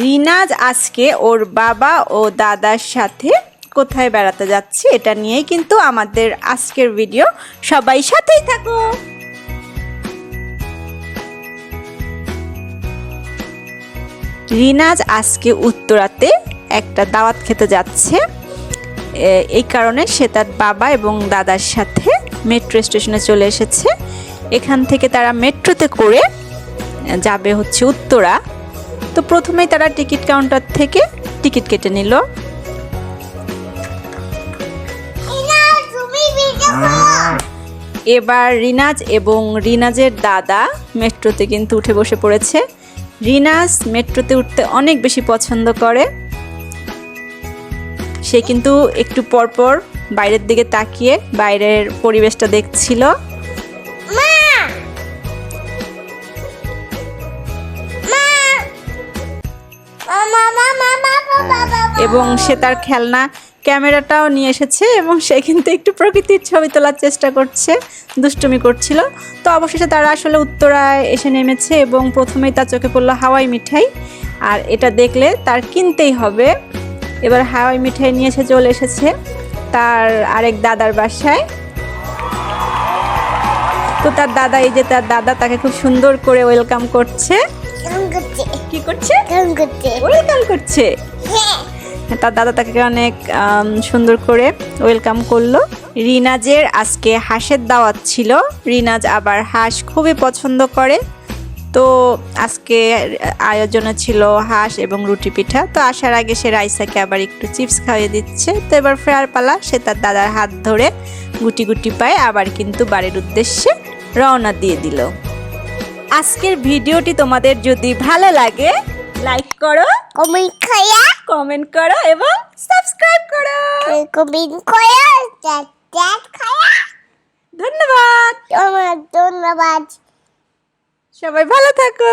রিনাজ আজকে ওর বাবা ও দাদার সাথে কোথায় বেড়াতে যাচ্ছে এটা নিয়েই কিন্তু আমাদের আজকের ভিডিও। সবাই সাথেই থাকো। রিনাজ আজকে উত্তরাতে একটা দাওয়াত খেতে যাচ্ছে। এই কারণে সে তার বাবা এবং দাদার সাথে মেট্রো স্টেশনে চলে এসেছে। এখান থেকে তারা মেট্রোতে করে যাবে হচ্ছে উত্তরা। তো প্রথমেই তারা টিকিট কাউন্টার থেকে টিকিট কেটে নিল। এবার রিনাজ এবং রিনাজের দাদা মেট্রোতে কিন্তু উঠে বসে পড়েছে। রিনাজ মেট্রোতে উঠতে অনেক বেশি পছন্দ করে। সে কিন্তু একটু পরপর বাইরের দিকে তাকিয়ে বাইরের পরিবেশটা দেখছিল। এবং সে তার খেলনা ক্যামেরাটাও নিয়ে এসেছে এবং সে কিন্তু একটু প্রকৃতির ছবি তোলার চেষ্টা করছে দুষ্টুমি করছিল। তো অবশেষে তারা আসলে উত্তরায় এসে নেমেছে এবং প্রথমেই তার চোখে পড়ল হাওয়াই মিঠাই। আর এটা দেখলে তার কিনতেই হবে। এবার হাওয়াই মিঠাই নিয়ে এসে চলে এসেছে তার আরেক দাদার বাসায়। তো তার দাদা এই যে তার দাদা তাকে খুব সুন্দর করে ওয়েলকাম করছে। কি করছে? করছে। ওয়েলকাম করছে। হ্যাঁ। তার দাদা তাকে অনেক সুন্দর করে ওয়েলকাম করল। রিনাজের আজকে হাঁসের দাওয়াত ছিল। রিনাজ আবার হাঁস খুবই পছন্দ করে। তো আজকে আয়োজনে ছিল হাঁস এবং রুটি পিঠা। তো আসার আগে সে রাইসাকে আবার একটু চিপস খাইয়ে দিচ্ছে। তো এবার ফেরার পালা, সে তার দাদার হাত ধরে গুটি গুটি পায়ে আবার কিন্তু বাড়ির উদ্দেশ্যে রওনা দিয়ে দিল। আজকের ভিডিওটি তোমাদের যদি ভালো লাগে লাইক করো কমেন্ট করো। কমেন্ট করো এবং সাবস্ক্রাইব করো। কমেন্ট করো চ্যাট খায়া ধন্যবাদ। তোমার ধন্যবাদ। সবাই ভালো থাকো।